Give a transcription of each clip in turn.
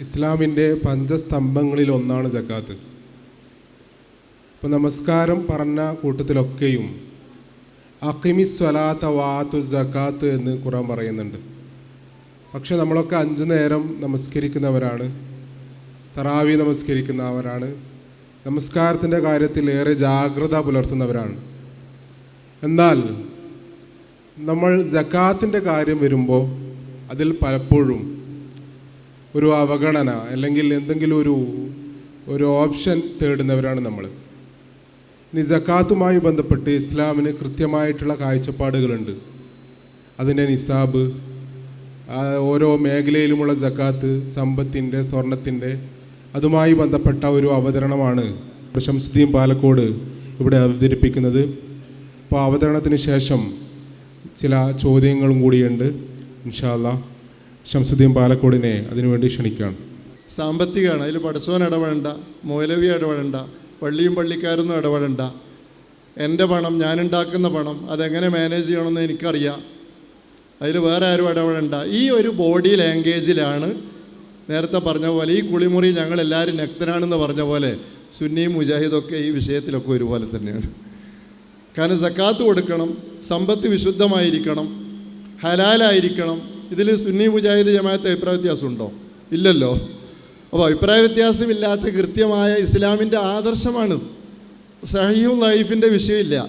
ഇസ്ലാമിന്റെ പഞ്ചസ്തംഭങ്ങളിൽ ഒന്നാണ് ജക്കാത്ത്. ഇപ്പം നമസ്കാരം പറഞ്ഞ കൂട്ടത്തിലൊക്കെയും അക്കിമി സ്വലാത്ത വാത്തു ജക്കാത്ത് എന്ന് ഖുറാൻ പറയുന്നുണ്ട്. പക്ഷെ നമ്മളൊക്കെ അഞ്ചു നേരം നമസ്കരിക്കുന്നവരാണ് തറാവി നമസ്കരിക്കുന്നവരാണ് നമസ്കാരത്തിന്റെ കാര്യത്തിൽ ഏറെ ജാഗ്രത പുലർത്തുന്നവരാണ്. എന്നാൽ നമ്മൾ ജക്കാത്തിന്റെ കാര്യം വരുമ്പോൾ അതിൽ പലപ്പോഴും ഒരു അവഗണന അല്ലെങ്കിൽ എന്തെങ്കിലും ഒരു ഒരു ഓപ്ഷൻ തേടുന്നവരാണ് നമ്മൾ. ഇനി ജക്കാത്തുമായി ബന്ധപ്പെട്ട് ഇസ്ലാമിന് കൃത്യമായിട്ടുള്ള കാഴ്ചപ്പാടുകളുണ്ട്. അതിന്റെ നിസാബ് ഓരോ മേഖലയിലുമുള്ള ജക്കാത്ത് സമ്പത്തിന്റെ സ്വർണത്തിന്റെ അതുമായി ബന്ധപ്പെട്ട ഒരു അവതരണമാണ് പ്രശംസുദ്ദീൻ പാലക്കോട് ഇവിടെ അവതരിപ്പിക്കുന്നത്. അപ്പോൾ അവതരണത്തിന് ശേഷം ചില ചോദ്യങ്ങളും കൂടിയുണ്ട് ഇൻഷാല്ല ശംസുദ്ദീൻ പാലക്കോടിനെ അതിനുവേണ്ടി ക്ഷണിക്കുകയാണ്. സാമ്പത്തികമാണ്. അതിൽ പഠിച്ചവൻ ഇടപെടണ്ട മൗലവി ഇടപെടണ്ട പള്ളിയും പള്ളിക്കാരൊന്നും ഇടപെടണ്ട എന്റെ പണം ഞാനുണ്ടാക്കുന്ന പണം അതെങ്ങനെ മാനേജ് ചെയ്യണമെന്ന് എനിക്കറിയാം. അതിൽ വേറെ ആരും ഇടപെടണ്ട ഈ ഒരു ബോഡി ലാംഗ്വേജിലാണ് നേരത്തെ പറഞ്ഞ പോലെ ഈ കുളിമുറി ഞങ്ങൾ ഞങ്ങളെല്ലാവരും നക്തനാണെന്ന് പറഞ്ഞ പോലെ സുന്നിയും മുജാഹിദൊക്കെ ഈ വിഷയത്തിലൊക്കെ ഒരുപോലെ തന്നെയാണ്. കാരണം സക്കാത്ത് കൊടുക്കണം സമ്പത്ത് വിശുദ്ധമായിരിക്കണം ഹലാലായിരിക്കണം ഇതിൽ സുന്നി മുജാഹിദ് ജമാഅത്ത് അഭിപ്രായ വ്യത്യാസമുണ്ടോ? ഇല്ലല്ലോ. അപ്പോൾ അഭിപ്രായ വ്യത്യാസമില്ലാത്ത കൃത്യമായ ഇസ്ലാമിന്റെ ആദർശമാണ്. സഹിയും ലൈഫിന്റെ വിഷയമില്ല.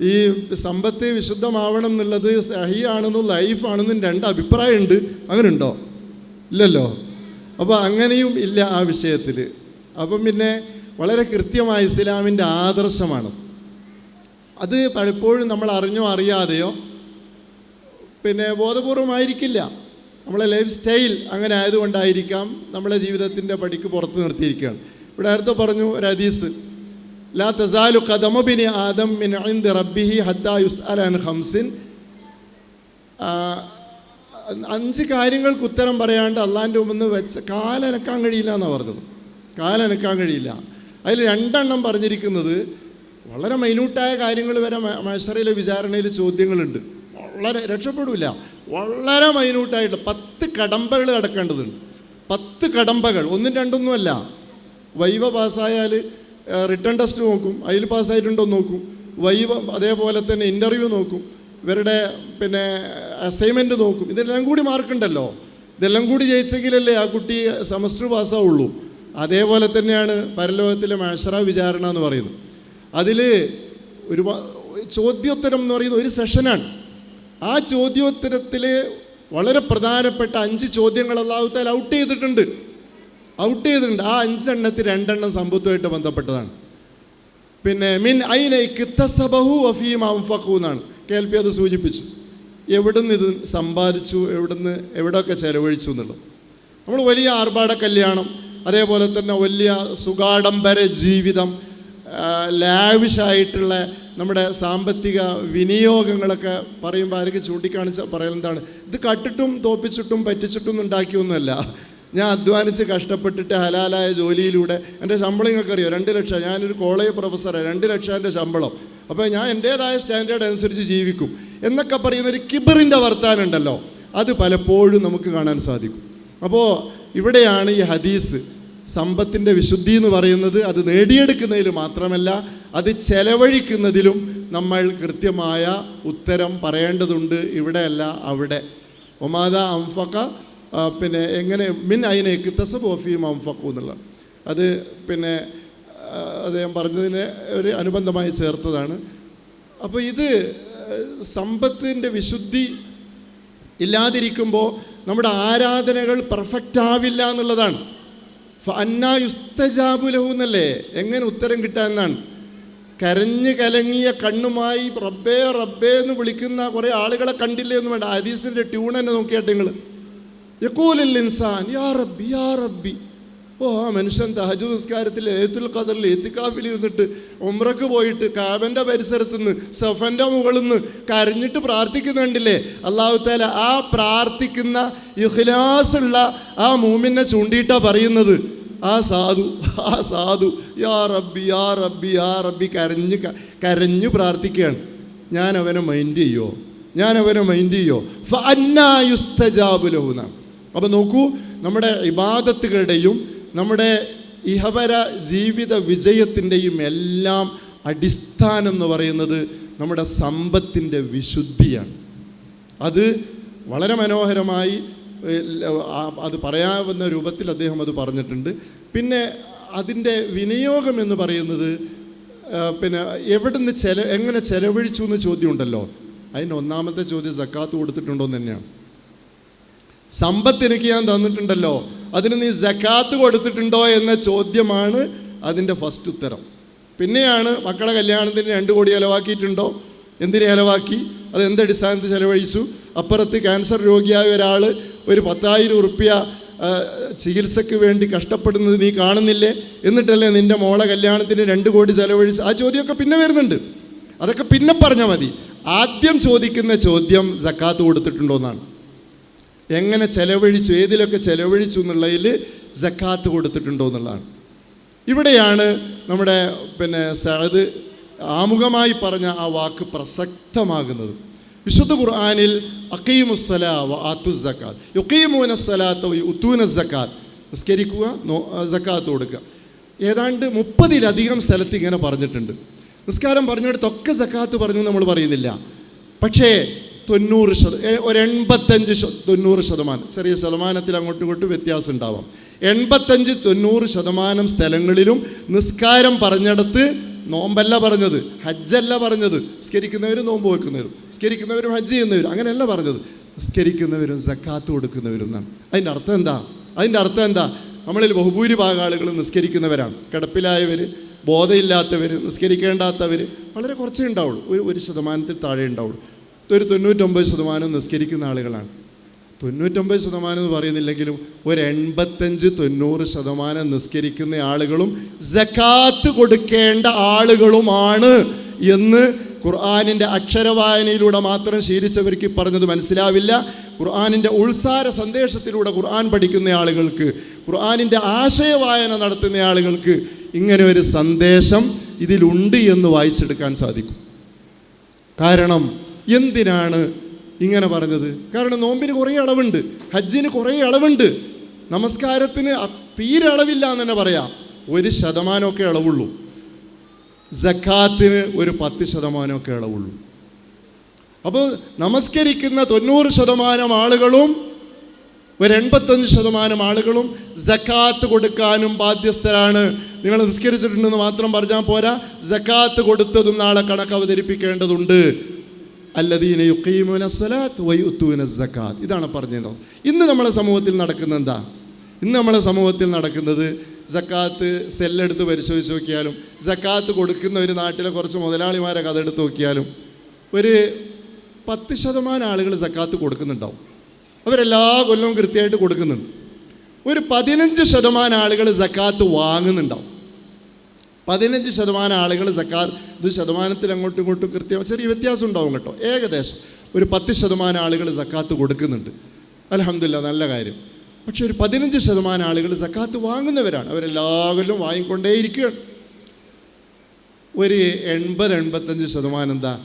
ഈ സമ്പത്ത് വിശുദ്ധമാവണം എന്നുള്ളത് സഹിയാണെന്നും ലൈഫാണെന്നും രണ്ട് അഭിപ്രായമുണ്ട്. അങ്ങനെ ഉണ്ടോ ഇല്ലല്ലോ. അപ്പോൾ അങ്ങനെയും ഇല്ല ആ വിഷയത്തിൽ. അപ്പം പിന്നെ വളരെ കൃത്യമായ ഇസ്ലാമിന്റെ ആദർശമാണ്. അത് പലപ്പോഴും നമ്മൾ അറിഞ്ഞോ അറിയാതെയോ പിന്നെ ബോധപൂർവമായിരിക്കില്ല. നമ്മളെ ലൈഫ് സ്റ്റൈൽ അങ്ങനെ ആയതുകൊണ്ടായിരിക്കാം നമ്മളെ ജീവിതത്തിന്റെ പടിക്ക് പുറത്ത് നിർത്തിയിരിക്കുകയാണ്. ഇവിടെ നേരത്തെ പറഞ്ഞു ഒരു ഹദീസ്. ലാ തസാലു കദമബിനി ആദം മിൻ ഇൻദി റബ്ബിഹി ഹത്താ യുസ്അല അൻ ഹംസിൻ അഞ്ച് കാര്യങ്ങൾക്ക് ഉത്തരം പറയാണ്ട് അള്ളാന്റെ മുമ്പ് വെച്ച കാലനക്കാൻ കഴിയില്ല എന്നാണ് പറഞ്ഞത്. കാലനക്കാൻ കഴിയില്ല. അതിൽ രണ്ടെണ്ണം പറഞ്ഞിരിക്കുന്നത് വളരെ മൈന്യൂട്ടായ കാര്യങ്ങൾ വരെ മഷറയിലെ വിചാരണയിൽ ചോദ്യങ്ങളുണ്ട്. വളരെ രക്ഷപ്പെടില്ല വളരെ മൈന്യൂട്ടായിട്ട് പത്ത് കടമ്പകൾ കിടക്കേണ്ടതുണ്ട് പത്ത് കടമ്പകൾ ഒന്നും രണ്ടൊന്നുമല്ല വൈവ പാസ്സായാൽ റിട്ടേൺ ടെസ്റ്റ് നോക്കും. അതിൽ പാസ്സായിട്ടുണ്ടോ നോക്കും. വൈവ അതേപോലെ തന്നെ ഇന്റർവ്യൂ നോക്കും. ഇവരുടെ പിന്നെ അസൈൻമെന്റ് നോക്കും. ഇതെല്ലാം കൂടി മാർക്കുണ്ടല്ലോ ഇതെല്ലാം കൂടി ജയിച്ചെങ്കിലല്ലേ ആ കുട്ടി സെമസ്റ്റർ പാസ്സാവുള്ളൂ അതേപോലെ തന്നെയാണ് പരലോകത്തിലെ മാഷറ വിചാരണ എന്ന് പറയുന്നത്. അതിൽ ഒരു ചോദ്യോത്തരം എന്ന് പറയുന്ന ഒരു സെഷനാണ് ആ ചോദ്യോത്തരത്തിൽ വളരെ പ്രധാനപ്പെട്ട അഞ്ച് ചോദ്യങ്ങൾ അള്ളാഹുത്താൽ ഔട്ട് ചെയ്തിട്ടുണ്ട്. ഔട്ട് ചെയ്തിട്ടുണ്ട്. ആ അഞ്ചെണ്ണത്തിൽ രണ്ടെണ്ണം സമ്പത്തുമായിട്ട് ബന്ധപ്പെട്ടതാണ്. പിന്നെ മിൻ ഐന കിത്തസബഹു വഫീം അംഫഖു എന്നാണ്. അത് സൂചിപ്പിച്ചു. എവിടുന്ന് ഇത് സമ്പാദിച്ചു? എവിടുന്ന് എവിടെയൊക്കെ ചെലവഴിച്ചു എന്നുള്ളത്. നമ്മൾ വലിയ ആർഭാട കല്യാണം അതേപോലെ തന്നെ വലിയ സുഗാഡംബര ജീവിതം ലാവിഷായിട്ടുള്ള നമ്മുടെ സാമ്പത്തിക വിനിയോഗങ്ങളൊക്കെ പറയുമ്പോൾ ആരൊക്കെ ചൂണ്ടിക്കാണിച്ച പറയലെന്താണ് ഇത് കട്ടിട്ടും തോപ്പിച്ചിട്ടും പറ്റിച്ചിട്ടും ഉണ്ടാക്കിയൊന്നുമല്ല. ഞാൻ അധ്വാനിച്ച് കഷ്ടപ്പെട്ടിട്ട് ഹലാലായ ജോലിയിലൂടെ എന്റെ ശമ്പളം നിങ്ങൾക്ക് അറിയോ രണ്ട് ലക്ഷം. ഞാനൊരു കോളേജ് പ്രൊഫസറാണ് രണ്ട് ലക്ഷം എന്റെ ശമ്പളം. അപ്പോൾ ഞാൻ എന്റേതായ സ്റ്റാൻഡേർഡ് അനുസരിച്ച് ജീവിക്കും. എന്നൊക്കെ പറയുന്ന ഒരു കിബറിന്റെ വർത്താനുണ്ടല്ലോ അത് പലപ്പോഴും നമുക്ക് കാണാൻ സാധിക്കും. അപ്പോൾ ഇവിടെയാണ് ഈ ഹദീസ്. സമ്പത്തിന്റെ വിശുദ്ധി എന്ന് പറയുന്നത് അത് നേടിയെടുക്കുന്നതിൽ മാത്രമല്ല അത് ചെലവഴിക്കുന്നതിലും നമ്മൾ കൃത്യമായ ഉത്തരം പറയേണ്ടതുണ്ട്. ഇവിടെയല്ല അവിടെ. ഒമാദ അംഫക്ക പിന്നെ എങ്ങനെ മിൻ അയിനേക്ക് ഓഫിയും അംഫക്കു എന്നുള്ള അത് പിന്നെ അദ്ദേഹം പറഞ്ഞതിന് ഒരു അനുബന്ധമായി ചേർത്തതാണ്. അപ്പോൾ ഇത് സമ്പത്തിന്റെ വിശുദ്ധി ഇല്ലാതിരിക്കുമ്പോൾ നമ്മുടെ ആരാധനകൾ പെർഫെക്റ്റ് ആവില്ല എന്നുള്ളതാണ്. അന്നായുസ്തജാബുലഹു എന്നല്ലേ? എങ്ങനെ ഉത്തരം കിട്ടാമെന്നാണ് കരഞ്ഞു കലങ്ങിയ കണ്ണുമായി റബ്ബേ റബ്ബേ എന്ന് വിളിക്കുന്ന കുറേ ആളുകളെ കണ്ടില്ലേ എന്ന് വേണ്ട. ഹദീസിന്റെ ട്യൂൺ തന്നെ നോക്കിയാട്ടെ നിങ്ങൾ യക്കൂലിൽ ഇൻസാൻ യാ റബ്ബി യാ റബ്ബി. ഓ ആ മനുഷ്യൻ തഹജു നിസ്കാരത്തിൽ ഏത്തുൽ ഖദറിൽ എത്തിക്കാഫിൽ ഇരുന്നിട്ട് ഉമ്രക്ക് പോയിട്ട് കാബന്റെ പരിസരത്ത് നിന്ന് സഫന്റെ മുകളിൽ നിന്ന് കരഞ്ഞിട്ട് പ്രാർത്ഥിക്കുന്നുണ്ടല്ലേ? അള്ളാഹു താല ആ പ്രാർത്ഥിക്കുന്ന ഇഖ്ലാസുള്ള ആ മൂമിനെ ചൂണ്ടിയിട്ടാ പറയുന്നത്. ആ സാധു ആ സാധു യാ റബ്ബി യാ റബ്ബി യാ റബ്ബി കരഞ്ഞ് കരഞ്ഞു പ്രാർത്ഥിക്കുകയാണ്. ഞാൻ അവനെ മൈൻഡ് ചെയ്യോ? ഞാൻ അവനെ മൈൻഡ് ചെയ്യോ ഫഅന്നായുസ്തജാബു ലഹു എന്നാണ് അപ്പോൾ നോക്കൂ നമ്മുടെ ഇബാദത്തുകളുടെയും നമ്മുടെ ഇഹപര ജീവിത വിജയത്തിന്റെയും എല്ലാം അടിസ്ഥാനം എന്ന് പറയുന്നത് നമ്മുടെ സമ്പത്തിന്റെ വിശുദ്ധിയാണ്. അത് വളരെ മനോഹരമായി അത് പറയാവുന്ന രൂപത്തിൽ അദ്ദേഹം അത് പറഞ്ഞിട്ടുണ്ട്. പിന്നെ അതിന്റെ വിനിയോഗം എന്ന് പറയുന്നത് പിന്നെ എവിടുന്ന് ചെല എങ്ങനെ ചെലവഴിച്ചു എന്ന് ചോദ്യം ഉണ്ടല്ലോ അതിന്റെ ഒന്നാമത്തെ ചോദ്യം സക്കാത്ത് കൊടുത്തിട്ടുണ്ടോ എന്ന് തന്നെയാണ്. സമ്പത്ത് എനിക്ക് ഞാൻ തന്നിട്ടുണ്ടല്ലോ. അതിന് നീ ജക്കാത്ത് കൊടുത്തിട്ടുണ്ടോ എന്ന ചോദ്യമാണ് അതിന്റെ ഫസ്റ്റ് ഉത്തരം. പിന്നെയാണ് മക്കളെ കല്യാണത്തിന് രണ്ട് കോടി ചിലവാക്കിയിട്ടുണ്ടോ? എന്തിനെ ചിലവാക്കി? അത് എന്തടിസ്ഥാനത്തിൽ ചിലവഴിച്ചു? അപ്പുറത്ത് ക്യാൻസർ രോഗിയായ ഒരാൾ ഒരു പത്തായിരം ഉറുപ്പ്യ ചികിത്സയ്ക്ക് വേണ്ടി കഷ്ടപ്പെടുന്നത് നീ കാണുന്നില്ലേ? എന്നിട്ടല്ലേ നിന്റെ മോളെ കല്യാണത്തിന് രണ്ട് കോടി ചിലവഴിച്ച്? ആ ചോദ്യമൊക്കെ പിന്നെ വരുന്നുണ്ട്. അതൊക്കെ പിന്നെ പറഞ്ഞാൽ മതി. ആദ്യം ചോദിക്കുന്ന ചോദ്യം സക്കാത്ത് കൊടുത്തിട്ടുണ്ടോ എന്നാണ്. എങ്ങനെ ചെലവഴിച്ചു ഏതിലൊക്കെ ചെലവഴിച്ചു എന്നുള്ളതിൽ ജക്കാത്ത് കൊടുത്തിട്ടുണ്ടോ എന്നുള്ളതാണ്. ഇവിടെയാണ് നമ്മുടെ പിന്നെ സഅദ് ആമുഖമായി പറഞ്ഞ ആ വാക്ക് പ്രസക്തമാകുന്നത്. വിശുദ്ധ ഖുർആാനിൽ അക്കീമുസ്സലാ നിസ്കരിക്കുക നോ സക്കാത്ത് കൊടുക്കുക. ഏതാണ്ട് മുപ്പതിലധികം സ്ഥലത്ത് ഇങ്ങനെ പറഞ്ഞിട്ടുണ്ട്. നിസ്കാരം പറഞ്ഞിടത്തൊക്കെ ജക്കാത്ത് പറഞ്ഞു നമ്മൾ പറയുന്നില്ല. പക്ഷേ തൊണ്ണൂറ് ശത ഒരു എൺപത്തഞ്ച് തൊണ്ണൂറ് ശതമാനം. ചെറിയ ശതമാനത്തിൽ അങ്ങോട്ടും ഇങ്ങോട്ടും വ്യത്യാസം ഉണ്ടാവാം എൺപത്തഞ്ച് തൊണ്ണൂറ് ശതമാനം സ്ഥലങ്ങളിലും നിസ്കാരം പറഞ്ഞിടത്ത് നോമ്പല്ല പറഞ്ഞത് ഹജ്ജല്ല പറഞ്ഞത് സ്കരിക്കുന്നവരും നോമ്പ് വെക്കുന്നവരും സ്കരിക്കുന്നവരും ഹജ്ജ് ചെയ്യുന്നവരും അങ്ങനെയല്ല പറഞ്ഞത്. സ്കരിക്കുന്നവരും സക്കാത്ത് കൊടുക്കുന്നവരും എന്നാണ്. അതിന്റെ അർത്ഥം എന്താ? അതിന്റെ അർത്ഥം എന്താ? നമ്മളിൽ ബഹുഭൂരിഭാഗം ആളുകളും നിസ്കരിക്കുന്നവരാണ്. കിടപ്പിലായവർ ബോധമില്ലാത്തവർ നിസ്കരിക്കേണ്ടാത്തവർ വളരെ കുറച്ചേ ഉണ്ടാവുള്ളൂ. ഒരു ഒരു ശതമാനത്തിൽ താഴെ ഉണ്ടാവുള്ളൂ. ഒരു തൊണ്ണൂറ്റൊമ്പത് ശതമാനം നിസ്കരിക്കുന്ന ആളുകളാണ്. തൊണ്ണൂറ്റൊമ്പത് ശതമാനം എന്ന് പറയുന്നില്ലെങ്കിലും ഒരു എൺപത്തഞ്ച് തൊണ്ണൂറ് ശതമാനം നിസ്കരിക്കുന്ന ആളുകളും ജക്കാത്ത് കൊടുക്കേണ്ട ആളുകളുമാണ് എന്ന് ഖുർആാനിന്റെ അക്ഷരവായനയിലൂടെ മാത്രം ശീലിച്ചവർക്ക് പറഞ്ഞത് മനസ്സിലാവില്ല. ഖുർആാനിന്റെ ഉൾസാര സന്ദേശത്തിലൂടെ ഖുർആൻ പഠിക്കുന്ന ആളുകൾക്ക് ഖുർആാനിന്റെ ആശയവായന നടത്തുന്ന ആളുകൾക്ക് ഇങ്ങനെ ഒരു സന്ദേശം ഇതിലുണ്ട് എന്ന് വായിച്ചെടുക്കാൻ സാധിക്കും. കാരണം എന്തിനാണ് ഇങ്ങനെ പറഞ്ഞത്? കാരണം നോമ്പിന് കുറേ അളവുണ്ട് ഹജ്ജിന് കുറേ അളവുണ്ട്. നമസ്കാരത്തിന് തീരെ അളവില്ല എന്ന് തന്നെ പറയാം. ഒരു ശതമാനമൊക്കെ അളവുള്ളൂ. ജക്കാത്തിന് ഒരു പത്ത് ശതമാനമൊക്കെ അളവുള്ളൂ. അപ്പോൾ നമസ്കരിക്കുന്ന തൊണ്ണൂറ് ശതമാനം ആളുകളും ഒരു എൺപത്തഞ്ച് ശതമാനം ആളുകളും ജക്കാത്ത് കൊടുക്കാനും ബാധ്യസ്ഥരാണ്. നിങ്ങൾ നിസ്കരിച്ചിട്ടുണ്ടെന്ന് മാത്രം പറഞ്ഞാൽ പോരാ. ജക്കാത്ത് കൊടുത്തതും നാളെ കണക്ക് അവതരിപ്പിക്കേണ്ടതുണ്ട്. അല്ലദീന യുക്കീമുന സ്വലാത്ത് സക്കാത്ത്. ഇതാണ് പറഞ്ഞത്. ഇന്ന് നമ്മളെ സമൂഹത്തിൽ നടക്കുന്ന എന്താ? ഇന്ന് നമ്മളെ സമൂഹത്തിൽ നടക്കുന്നത് സക്കാത്ത് സെല്ലെടുത്ത് പരിശോധിച്ച് നോക്കിയാലും സക്കാത്ത് കൊടുക്കുന്ന ഒരു നാട്ടിലെ കുറച്ച് മുതലാളിമാരെ കഥ എടുത്ത് നോക്കിയാലും ഒരു പത്ത് ശതമാനം ആളുകൾ സക്കാത്ത് കൊടുക്കുന്നുണ്ടാവും. അവരെല്ലാ കൊല്ലവും കൃത്യമായിട്ട് കൊടുക്കുന്നുണ്ട്. ഒരു പതിനഞ്ച് ശതമാനം ആളുകൾ സക്കാത്ത് വാങ്ങുന്നുണ്ടാവും. പതിനഞ്ച് ശതമാനം ആളുകൾ സക്കാത്ത് ഇത് ശതമാനത്തിൽ അങ്ങോട്ടും ഇങ്ങോട്ടും കൃത്യം ചെറിയ വ്യത്യാസം ഉണ്ടാവും കേട്ടോ. ഏകദേശം ഒരു പത്ത് ശതമാനം ആളുകൾ സക്കാത്ത് കൊടുക്കുന്നുണ്ട്. അലഹമില്ല നല്ല കാര്യം. പക്ഷേ ഒരു പതിനഞ്ച് ശതമാനം ആളുകൾ സക്കാത്ത് വാങ്ങുന്നവരാണ്. അവരെല്ലാവരും വാങ്ങിക്കൊണ്ടേയിരിക്കുകയാണ്. ഒരു എൺപത് എൺപത്തഞ്ച് ശതമാനം എന്താ?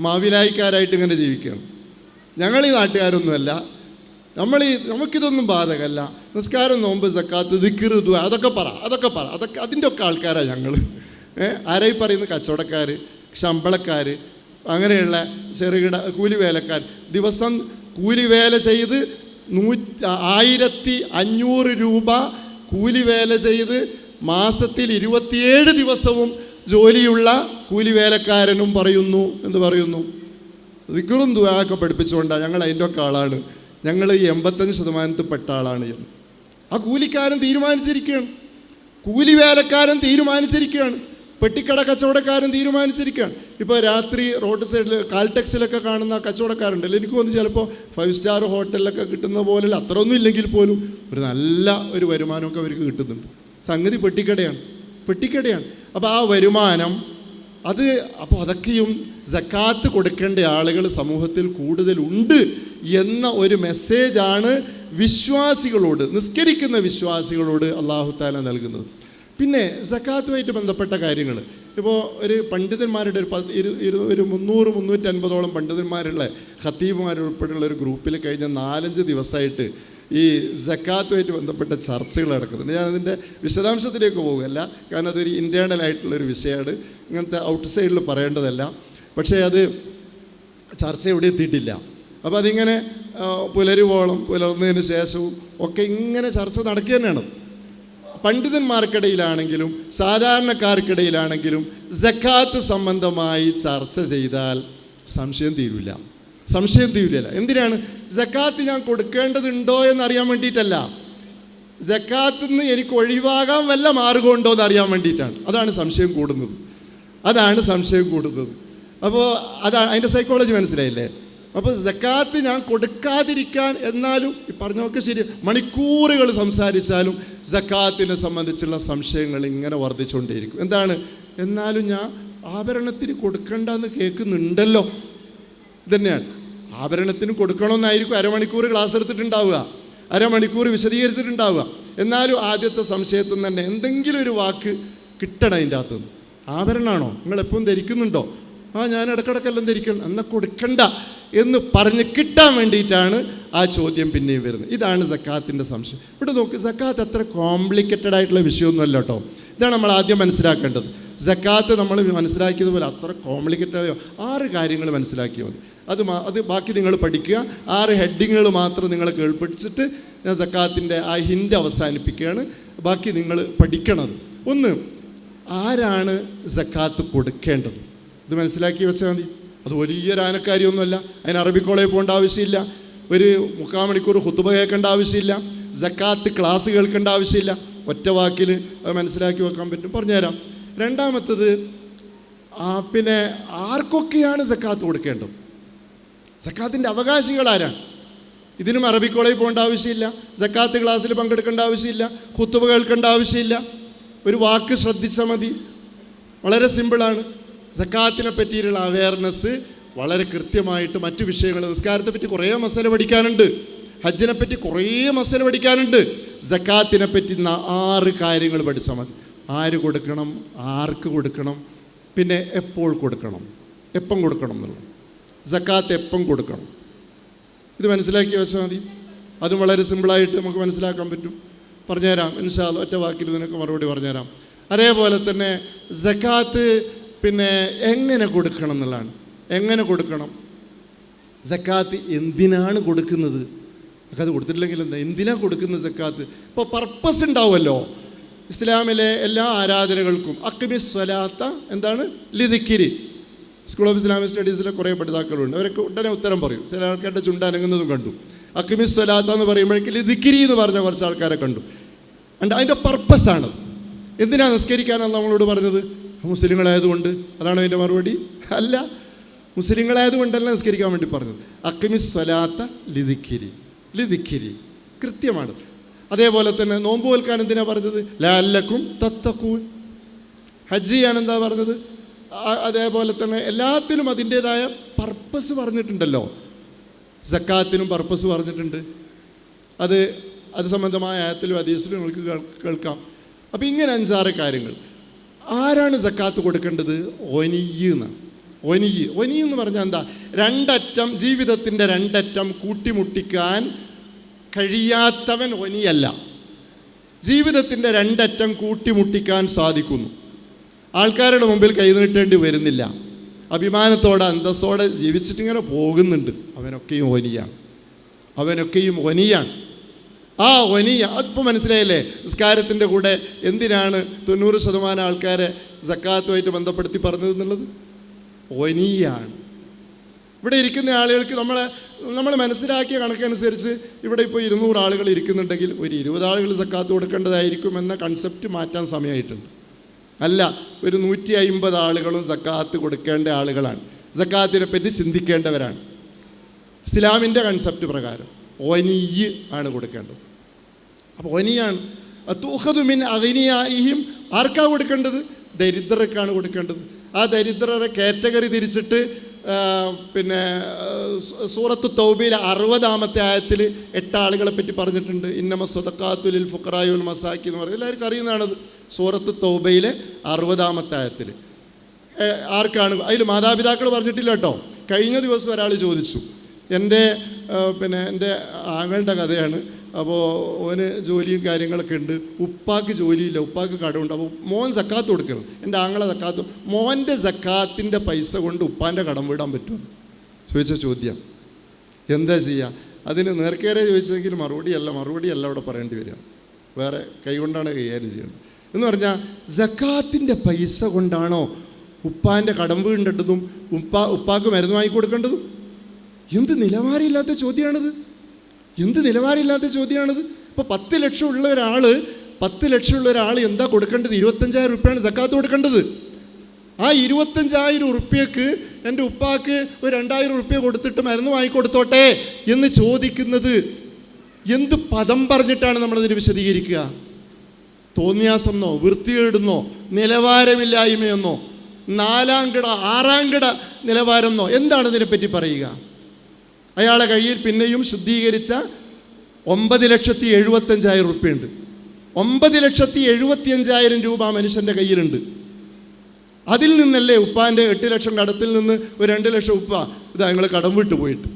മാവിലായിക്കാരായിട്ട് ഇങ്ങനെ ജീവിക്കുകയാണ്. ഞങ്ങൾ ഈ നാട്ടുകാരൊന്നുമല്ല. നമ്മൾ ഈ നമുക്കിതൊന്നും ബാധകമല്ല. നിസ്കാരം നോമ്പ് സക്കാത്ത് ദിക്കിറ് ദുആ അതൊക്കെ പറ അതൊക്കെ പറ. അതൊക്കെ അതിന്റെ ഒക്കെ ആൾക്കാരാണ് ഞങ്ങൾ ആരായി പറയുന്ന കച്ചവടക്കാർ ശമ്പളക്കാർ അങ്ങനെയുള്ള ചെറുകിട കൂലി വേലക്കാർ ദിവസം കൂലി വേല ചെയ്ത് നൂ ആയിരത്തി അഞ്ഞൂറ് രൂപ കൂലി വേല ചെയ്ത് മാസത്തിൽ ഇരുപത്തിയേഴ് ദിവസവും ജോലിയുള്ള കൂലി വേലക്കാരനും പറയുന്നു എന്ന് പറയുന്നു. ദിക്കറും ദുവാക്കെ പഠിപ്പിച്ചുകൊണ്ടാണ് ഞങ്ങൾ അതിന്റെ ഒക്കെ ആളാണ്. ഞങ്ങൾ ഈ എൺപത്തഞ്ച് ശതമാനത്തിൽ പെട്ട ആളാണ് എന്ന്. ആ കൂലിക്കാരൻ തീരുമാനിച്ചിരിക്കുകയാണ്. കൂലി വേലക്കാരൻ തീരുമാനിച്ചിരിക്കുകയാണ്. പെട്ടിക്കട കച്ചവടക്കാരൻ തീരുമാനിച്ചിരിക്കുകയാണ്. ഇപ്പോൾ രാത്രി റോഡ് സൈഡിൽ കാൽടെക്സിലൊക്കെ കാണുന്ന കച്ചവടക്കാരുണ്ടല്ലോ എനിക്ക് തോന്നുന്നു ചിലപ്പോൾ ഫൈവ് സ്റ്റാർ ഹോട്ടലിലൊക്കെ കിട്ടുന്ന പോലെ അത്ര ഒന്നും ഇല്ലെങ്കിൽ പോലും ഒരു നല്ല ഒരു വരുമാനമൊക്കെ അവർക്ക് കിട്ടുന്നുണ്ട്. സംഗതി പെട്ടിക്കടയാണ്. പെട്ടിക്കടയാണ്. അപ്പോൾ ആ വരുമാനം അത് അപ്പോൾ അതൊക്കെയും ജക്കാത്ത് കൊടുക്കേണ്ട ആളുകൾ സമൂഹത്തിൽ കൂടുതലുണ്ട് എന്ന ഒരു മെസ്സേജാണ് വിശ്വാസികളോട് നിസ്കരിക്കുന്ന വിശ്വാസികളോട് അള്ളാഹു താല നൽകുന്നത്. പിന്നെ സക്കാത്തുമായിട്ട് ബന്ധപ്പെട്ട കാര്യങ്ങൾ ഇപ്പോൾ ഒരു പണ്ഡിതന്മാരുടെ ഒരു പത്ത് ഇരു ഇരു ഒരു മുന്നൂറ് മുന്നൂറ്റൻപതോളം പണ്ഡിതന്മാരുള്ള ഖത്തീബുമാരുൾപ്പെടെയുള്ള ഒരു ഗ്രൂപ്പിൽ കഴിഞ്ഞ നാലഞ്ച് ദിവസമായിട്ട് ഈ ജക്കാത്തുമായിട്ട് ബന്ധപ്പെട്ട ചർച്ചകൾ നടക്കുന്നുണ്ട്. ഞാനതിന്റെ വിശദാംശത്തിലേക്ക് പോകുകയല്ല കാരണം അതൊരു ഇന്റേർണൽ ആയിട്ടുള്ളൊരു വിഷയമാണ്. ഇങ്ങനത്തെ ഔട്ട് സൈഡിൽ പറയേണ്ടതല്ല. പക്ഷേ അത് ചർച്ച എവിടെ എത്തിയിട്ടില്ല. അപ്പോൾ അതിങ്ങനെ പുലരുവോളം പുലർന്നതിന് ശേഷവും ഒക്കെ ഇങ്ങനെ ചർച്ച നടക്കുക തന്നെയാണ്. പണ്ഡിതന്മാർക്കിടയിലാണെങ്കിലും സാധാരണക്കാർക്കിടയിലാണെങ്കിലും ജക്കാത്ത് സംബന്ധമായി ചർച്ച ചെയ്താൽ സംശയം തീരില്ല സംശയം തീരില്ല. എന്തിനാണ്? ജക്കാത്ത് ഞാൻ കൊടുക്കേണ്ടതുണ്ടോ എന്നറിയാൻ വേണ്ടിയിട്ടല്ല. ജക്കാത്ത് നിന്ന് എനിക്ക് ഒഴിവാകാൻ വല്ല മാർഗമുണ്ടോ എന്ന് അറിയാൻ വേണ്ടിയിട്ടാണ്. അതാണ് സംശയം കൂടുന്നത്. അതാണ് സംശയം കൂടുന്നത്. അപ്പോൾ അതാണ് അതിന്റെ സൈക്കോളജി മനസ്സിലായില്ലേ? അപ്പോൾ ജക്കാത്ത് ഞാൻ കൊടുക്കാതിരിക്കാൻ എന്നാലും ഈ പറഞ്ഞൊക്കെ ശരി മണിക്കൂറുകൾ സംസാരിച്ചാലും ജക്കാത്തിനെ സംബന്ധിച്ചുള്ള സംശയങ്ങൾ ഇങ്ങനെ വർദ്ധിച്ചുകൊണ്ടേയിരിക്കും. എന്താണ്? എന്നാലും ഞാൻ ആഭരണത്തിന് കൊടുക്കണ്ടെന്ന് കേൾക്കുന്നുണ്ടല്ലോ. ഇതന്നെയാണ്. ആഭരണത്തിന് കൊടുക്കണമെന്നായിരിക്കും അരമണിക്കൂർ ക്ലാസ് എടുത്തിട്ടുണ്ടാവുക. അരമണിക്കൂർ വിശദീകരിച്ചിട്ടുണ്ടാവുക. എന്നാലും ആദ്യത്തെ സംശയത്തിൽ തന്നെ എന്തെങ്കിലും ഒരു വാക്ക് കിട്ടണം അതിന്റെ അകത്തുനിന്ന് ആഭരണമാണോ? നിങ്ങൾ എപ്പോഴും ധരിക്കുന്നുണ്ടോ? ആ ഞാൻ ഇടക്കിടക്കെല്ലാം ധരിക്കണം എന്നാൽ കൊടുക്കണ്ട എന്ന് പറഞ്ഞ് കിട്ടാൻ വേണ്ടിയിട്ടാണ് ആ ചോദ്യം പിന്നെയും വരുന്നത്. ഇതാണ് സക്കാത്തിന്റെ സംശയം. ഇവിടെ നോക്ക് സക്കാത്ത് അത്ര കോംപ്ലിക്കേറ്റഡ് ആയിട്ടുള്ള വിഷയമൊന്നുമല്ല കേട്ടോ. ഇതാണ് നമ്മൾ ആദ്യം മനസ്സിലാക്കേണ്ടത്. സക്കാത്ത് നമ്മൾ മനസ്സിലാക്കിയതുപോലെ അത്ര കോംപ്ലിക്കേറ്റഡ് ആയോ? ആറ് കാര്യങ്ങൾ മനസ്സിലാക്കിയാൽ മതി. അത് അത് ബാക്കി നിങ്ങൾ പഠിക്കുക. ആറ് ഹെഡിങ്ങുകൾ മാത്രം നിങ്ങൾ കേൾപ്പിച്ചിട്ട് ഞാൻ സക്കാത്തിന്റെ ആ ഹിന്റ് അവസാനിപ്പിക്കുകയാണ്. ബാക്കി നിങ്ങൾ പഠിക്കണത് ഒന്ന് ആരാണ് സക്കാത്ത് കൊടുക്കേണ്ടത്? ഇത് മനസ്സിലാക്കി വെച്ചാൽ മതി. അത് വലിയൊരു ആനക്കാരിയൊന്നുമല്ല. അതിന് അറബി കോളേജ് പോകേണ്ട ആവശ്യമില്ല. ഒരു മുക്കാൽ മണിക്കൂർ ഹുത്തുബ കേൾക്കേണ്ട ആവശ്യമില്ല. സക്കാത്ത് ക്ലാസ് കേൾക്കേണ്ട ആവശ്യമില്ല. ഒറ്റ വാക്കിൽ അത് മനസ്സിലാക്കി വെക്കാൻ പറ്റും. പറഞ്ഞുതരാം. രണ്ടാമത്തത് പിന്നെ ആർക്കൊക്കെയാണ് സക്കാത്ത് കൊടുക്കേണ്ടത്? സക്കാത്തിന്റെ അവകാശികൾ ആരാണ് ഇതിനും അറബി കോളേജിൽ പോകേണ്ട ആവശ്യമില്ല. സക്കാത്ത് ക്ലാസ്സിൽ പങ്കെടുക്കേണ്ട ആവശ്യമില്ല. കുത്തുവ കേൾക്കേണ്ട ആവശ്യമില്ല. ഒരു വാക്ക് ശ്രദ്ധിച്ചാൽ മതി. വളരെ സിമ്പിളാണ് സക്കാത്തിനെ പറ്റിയിട്ടുള്ള അവയർനെസ് വളരെ കൃത്യമായിട്ട് മറ്റു വിഷയങ്ങൾ നിസ്കാരത്തെ പറ്റി കുറേ മസാല പഠിക്കാനുണ്ട്. ഹജ്ജിനെ പറ്റി കുറേ മസാല പഠിക്കാനുണ്ട്. സക്കാത്തിനെ പറ്റി ആറ് കാര്യങ്ങൾ പഠിച്ചാൽ മതി. ആര് കൊടുക്കണം? ആർക്ക് കൊടുക്കണം? പിന്നെ എപ്പോൾ കൊടുക്കണം? എപ്പം കൊടുക്കണം എന്നുള്ളത്. സക്കാത്ത് എപ്പം കൊടുക്കണം? ഇത് മനസ്സിലാക്കി വെച്ചാൽ മതി. അതും വളരെ സിമ്പിളായിട്ട് നമുക്ക് മനസ്സിലാക്കാൻ പറ്റും. പറഞ്ഞുതരാം. ഇൻഷാല്ല ഒറ്റ വാക്കിൽ ഇതിനൊക്കെ മറുപടി പറഞ്ഞുതരാം. അതേപോലെ തന്നെ സക്കാത്ത് പിന്നെ എങ്ങനെ കൊടുക്കണം എന്നുള്ളതാണ്. എങ്ങനെ കൊടുക്കണം? സക്കാത്ത് എന്തിനാണ് കൊടുക്കുന്നത്? അത് കൊടുത്തിട്ടില്ലെങ്കിൽ എന്താ? എന്തിനാണ് കൊടുക്കുന്നത് സക്കാത്ത്? ഇപ്പോൾ പർപ്പസ് ഉണ്ടാവുമല്ലോ. ഇസ്ലാമിലെ എല്ലാ ആരാധനകൾക്കും അക്മി സ്വലാത്ത എന്താണ് ലിതിക്കിരി സ്കൂൾ ഓഫ് ഇസ്ലാമിക് സ്റ്റഡീസിലെ കുറേ പഠിതാക്കളുണ്ട്. അവരൊക്കെ ഉടനെ ഉത്തരം പറയും. ചില ആൾക്കാരുടെ ചുണ്ടനങ്ങുന്നതും കണ്ടു. അക്കിമിസ് സ്വലാത്ത എന്ന് പറയുമ്പോഴേക്കും ദിക്കിരി എന്ന് പറഞ്ഞ കുറച്ച് ആൾക്കാരെ കണ്ടു. അണ്ട് അതിന്റെ പർപ്പസാണ് എന്തിനാണ് നിസ്കരിക്കാനാണ് നമ്മളോട് പറഞ്ഞത്? മുസ്ലിങ്ങളായതുകൊണ്ട്. അതാണ് അതിന്റെ മറുപടി? അല്ല. മുസ്ലിങ്ങളായതുകൊണ്ടല്ല നിസ്കരിക്കാൻ വേണ്ടി പറഞ്ഞത്. അക്കിമിസ് സ്വലാത്ത ലിദിക്കിരി ലിദിക്കിരി കൃത്യമാണ്. അതേപോലെ തന്നെ നോമ്പ് വൽക്കാൻ എന്തിനാണ് പറഞ്ഞത് ലാലക്കും തത്തക്കൂൻ ഹജ്ജ് ചെയ്യാൻ എന്താ പറഞ്ഞത്? അതേപോലെ തന്നെ എല്ലാത്തിനും അതിന്റെതായ പർപ്പസ് പറഞ്ഞിട്ടുണ്ടല്ലോ. സക്കാത്തിനും പർപ്പസ് പറഞ്ഞിട്ടുണ്ട്. അത് അത് സംബന്ധമായ ആയത്തിലും അതീസിലും നിങ്ങൾക്ക് കേൾക്കാം. അപ്പോൾ ഇങ്ങനെ അഞ്ചാറ് കാര്യങ്ങൾ. ആരാണ് സക്കാത്ത് കൊടുക്കേണ്ടത്? ഒനിയ് എന്ന് ഒനിയ്. ഒനിയ് എന്ന് പറഞ്ഞാൽ എന്താ? രണ്ടറ്റം ജീവിതത്തിന്റെ രണ്ടറ്റം കൂട്ടിമുട്ടിക്കാൻ കഴിയാത്തവൻ ഒനിയല്ല. ജീവിതത്തിന്റെ രണ്ടറ്റം കൂട്ടിമുട്ടിക്കാൻ സാധിക്കുന്നു. ആൾക്കാരുടെ മുമ്പിൽ കൈനീട്ടേണ്ടി വരുന്നില്ല. അഭിമാനത്തോടെ അന്തസ്സോടെ ജീവിച്ചിട്ടിങ്ങനെ പോകുന്നുണ്ട്. അവനൊക്കെയും ഒനിയാണ് അവനൊക്കെയും ഒനിയാണ് ആ ഒനിയ അതിപ്പോൾ മനസ്സിലായില്ലേ? നിസ്കാരത്തിന്റെ കൂടെ എന്തിനാണ് തൊണ്ണൂറ് ശതമാനം ആൾക്കാരെ സക്കാത്തുമായിട്ട് ബന്ധപ്പെടുത്തി പറഞ്ഞത് എന്നുള്ളത്? ഒനിയാണ് ഇവിടെ ഇരിക്കുന്ന ആളുകൾക്ക് നമ്മളെ നമ്മൾ മനസ്സിലാക്കിയ കണക്കനുസരിച്ച് ഇവിടെ ഇപ്പോൾ ഇരുന്നൂറ് ആളുകൾ ഇരിക്കുന്നുണ്ടെങ്കിൽ ഒരു ഇരുപത് ആളുകൾ സക്കാത്ത് കൊടുക്കേണ്ടതായിരിക്കും എന്ന കൺസെപ്റ്റ് മാറ്റാൻ സമയമായിട്ടുണ്ട്. അല്ല ഒരു നൂറ്റി അയിമ്പത് ആളുകളും സക്കാത്ത് കൊടുക്കേണ്ട ആളുകളാണ്. സക്കാത്തിനെ പറ്റി ചിന്തിക്കേണ്ടവരാണ്. ഇസ്ലാമിന്റെ കൺസെപ്റ്റ് പ്രകാരം ഒനിയ് ആണ് കൊടുക്കേണ്ടത്. അപ്പോൾ ഒനിയാണ്. തൂഹതുമിൻ അഗ്നിയായിയും ആർക്കാ കൊടുക്കേണ്ടത്? ദരിദ്രർക്കാണ് കൊടുക്കേണ്ടത്. ആ ദരിദ്രരെ കാറ്റഗറി തിരിച്ചിട്ട് പിന്നെ സൂറത്ത് തൗബയിലെ അറുപതാമത്തെ ആയത്തിൽ എട്ട് ആളുകളെ പറ്റി പറഞ്ഞിട്ടുണ്ട്. ഇന്നമ സ്വതക്കാത്തുലിൽ ഫുക്കറായുൽ മസാക്കി എന്ന് പറയും എല്ലാവർക്കും അറിയുന്നതാണത്. സൂറത്ത് തൗബയിലെ അറുപതാമത്തെ ആയത്തിൽ ആർക്കാണ്? അതിൽ മാതാപിതാക്കൾ പറഞ്ഞിട്ടില്ല കേട്ടോ. കഴിഞ്ഞ ദിവസം ഒരാൾ ചോദിച്ചു. എന്റെ പിന്നെ എന്റെ ആങ്ങളുടെ കഥയാണ്. അപ്പോൾ ഓന് ജോലിയും കാര്യങ്ങളൊക്കെ ഉണ്ട്. ഉപ്പാക്ക് ജോലിയില്ല. ഉപ്പാക്ക് കടമുണ്ട് അപ്പോൾ മോൻ സക്കാത്ത് കൊടുക്കണം. എന്റെ ആങ്ങളെ സക്കാത്ത്. മോന്റെ സക്കാത്തിന്റെ പൈസ കൊണ്ട് ഉപ്പാന്റെ കടം വിടാൻ പറ്റുമോ? ചോദിച്ച ചോദ്യം. എന്താ ചെയ്യുക അതിന് നേർക്കേറെ ചോദിച്ചെങ്കിൽ മറുപടിയല്ല. മറുപടിയല്ല അവിടെ പറയേണ്ടി വരിക. വേറെ കൈകൊണ്ടാണ് കൈകാര്യം ചെയ്യുന്നത് എന്ന് പറഞ്ഞാൽ ജക്കാത്തിന്റെ പൈസ കൊണ്ടാണോ ഉപ്പാന്റെ കടം വീണ്ടെട്ടതും ഉപ്പാ ഉപ്പാക്ക് മരുന്ന് വാങ്ങി കൊടുക്കേണ്ടതും? എന്ത് നിലവാരമില്ലാത്ത ചോദ്യമാണിത്. എന്ത് നിലവാരമില്ലാത്ത ചോദ്യമാണിത്. ഇപ്പോൾ പത്ത് ലക്ഷം ഉള്ള ഒരാൾ പത്ത് ഉള്ള ഒരാൾ എന്താ കൊടുക്കേണ്ടത്? ഇരുപത്തഞ്ചായിരം റുപ്യാണ് സക്കാത്ത് കൊടുക്കേണ്ടത്. ആ ഇരുപത്തഞ്ചായിരം ഉറുപ്പ്യക്ക് എന്റെ ഉപ്പാക്ക് ഒരു രണ്ടായിരം ഉറുപ്പ്യ കൊടുത്തിട്ട് മരുന്ന് വാങ്ങിക്കൊടുത്തോട്ടെ എന്ന് ചോദിക്കുന്നത് എന്ത് പദം പറഞ്ഞിട്ടാണ് നമ്മളതിന് വിശദീകരിക്കുക? തോന്നിയാസമെന്നോ വൃത്തികേടുന്നോ നിലവാരമില്ലായ്മയെന്നോ നാലാം കിട ആറാം കിട നിലവാരമെന്നോ എന്താണ് ഇതിനെപ്പറ്റി പറയുക? അയാളെ കയ്യിൽ പിന്നെയും ശുദ്ധീകരിച്ച ഒമ്പത് ലക്ഷത്തി എഴുപത്തഞ്ചായിരം ഉറുപ്പിയുണ്ട്. ഒമ്പത് ലക്ഷത്തി എഴുപത്തിയഞ്ചായിരം രൂപ മനുഷ്യന്റെ കയ്യിലുണ്ട്. അതിൽ നിന്നല്ലേ ഉപ്പാന്റെ എട്ട് ലക്ഷം കടത്തിൽ നിന്ന് ഒരു രണ്ട് ലക്ഷം ഉപ്പ ഇതാ ഞങ്ങൾ കടം വിട്ടു പോയിട്ട്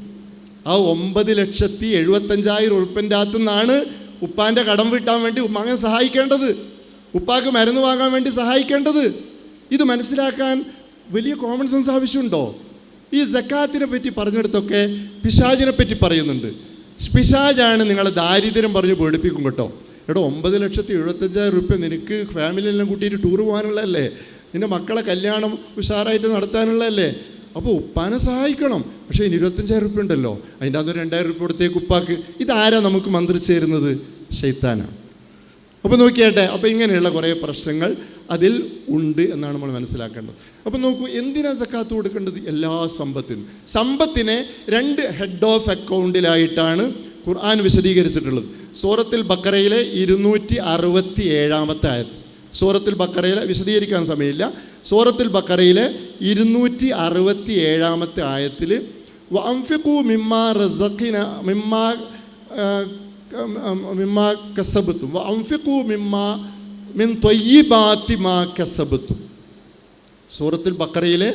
ആ ഒമ്പത് ലക്ഷത്തി എഴുപത്തഞ്ചായിരം ഉറുപ്പന്റെ അകത്തു നിന്നാണ് ഉപ്പാന്റെ കടം വിട്ടാൻ വേണ്ടി മകൻ സഹായിക്കേണ്ടത്. ഉപ്പാക്ക് മരുന്ന് വാങ്ങാൻ വേണ്ടി സഹായിക്കേണ്ടത്. ഇത് മനസ്സിലാക്കാൻ വലിയ കോമൺ സെൻസ് ആവശ്യമുണ്ടോ? ഈ ജക്കാത്തിനെ പറ്റി പറഞ്ഞെടുത്തൊക്കെ പിശാജിനെ പറ്റി പറയുന്നുണ്ട്. പിശാജാണ് നിങ്ങളെ ദാരിദ്ര്യം പറഞ്ഞ് പേടിപ്പിക്കും കേട്ടോ. എടോ ഒമ്പത് ലക്ഷത്തി എഴുപത്തഞ്ചായിരം റുപ്യ നിനക്ക് ഫാമിലിയെല്ലാം കൂട്ടിയിട്ട് ടൂർ പോകാനുള്ളതല്ലേ? നിന്റെ മക്കളെ കല്യാണം ഉഷാറായിട്ട് നടത്താനുള്ളതല്ലേ? അപ്പോൾ ഉപ്പാനെ സഹായിക്കണം. പക്ഷേ ഇനി ഇരുപത്തഞ്ചായിരം റുപ്യ ഉണ്ടല്ലോ. അതിന്റെ അകത്ത് രണ്ടായിരം റുപ്യ കൊടുത്തേക്ക് ഉപ്പാക്ക്. ഇതാരാ നമുക്ക് മന്ത്രിച്ചു തരുന്നത് അപ്പോൾ നോക്കിയാട്ടെ അപ്പോൾ ഇങ്ങനെയുള്ള കുറേ പ്രശ്നങ്ങൾ അതിൽ ഉണ്ട് എന്നാണ് നമ്മൾ മനസ്സിലാക്കേണ്ടത്. അപ്പോൾ നോക്കൂ എന്തിനാ സക്കാത്ത് കൊടുക്കേണ്ടത്? എല്ലാ സമ്പത്തിനും. സമ്പത്തിനെ രണ്ട് ഹെഡ് ഓഫ് അക്കൗണ്ടിലായിട്ടാണ് ഖുർആൻ വിശദീകരിച്ചിട്ടുള്ളത്. സൂറത്തിൽ ബക്കറയിലെ ഇരുന്നൂറ്റി അറുപത്തി ഏഴാമത്തെ ആയത് സൂറത്തിൽ ബക്കറയിലെ വിശദീകരിക്കാൻ സമയമില്ല. സൂറത്തിൽ ബക്കറയിലെ ഇരുന്നൂറ്റി അറുപത്തി ഏഴാമത്തെ ആയത്തിൽ വംഫിഖു മിമ്മ റസഖിന മിമ്മ ആ, മിമ്മ കസബത്തും വംഫിഖു മിമ്മ മിൻ ത്വയ്യിബാത്തി മാ കസബത്തും സൂറത്തുൽ ബക്കറയിലെ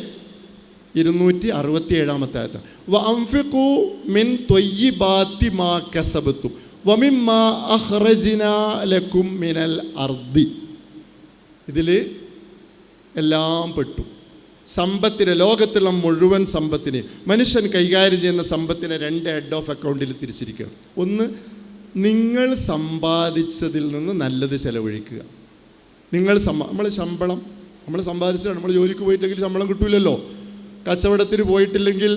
ഇരുന്നൂറ്റി അറുപത്തി ഏഴാമത്തെ ആയത്ത് വംഫിഖു മിൻ ത്വയ്യിബാത്തി മാ കസബത്തും വമിമ്മ അഖ്റജ്ന ലക്കും മിനൽ അർദി ഇതിൽ എല്ലാം പെട്ടു സമ്പത്തിനെ ലോകത്തുള്ള മുഴുവൻ സമ്പത്തിനെ മനുഷ്യൻ കൈകാര്യം ചെയ്യുന്ന സമ്പത്തിനെ രണ്ട് ഹെഡ് ഓഫ് അക്കൗണ്ടിൽ തിരിച്ചിരിക്കുകയാണ് ഒന്ന് നിങ്ങൾ സമ്പാദിച്ചതിൽ നിന്ന് നല്ലത് ചെലവഴിക്കുക. നിങ്ങൾ നമ്മൾ ശമ്പളം നമ്മൾ സമ്പാദിച്ചാണ് നമ്മൾ ജോലിക്ക് പോയിട്ടെങ്കിൽ ശമ്പളം കിട്ടൂലല്ലോ. കച്ചവടത്തിന് പോയിട്ടില്ലെങ്കിൽ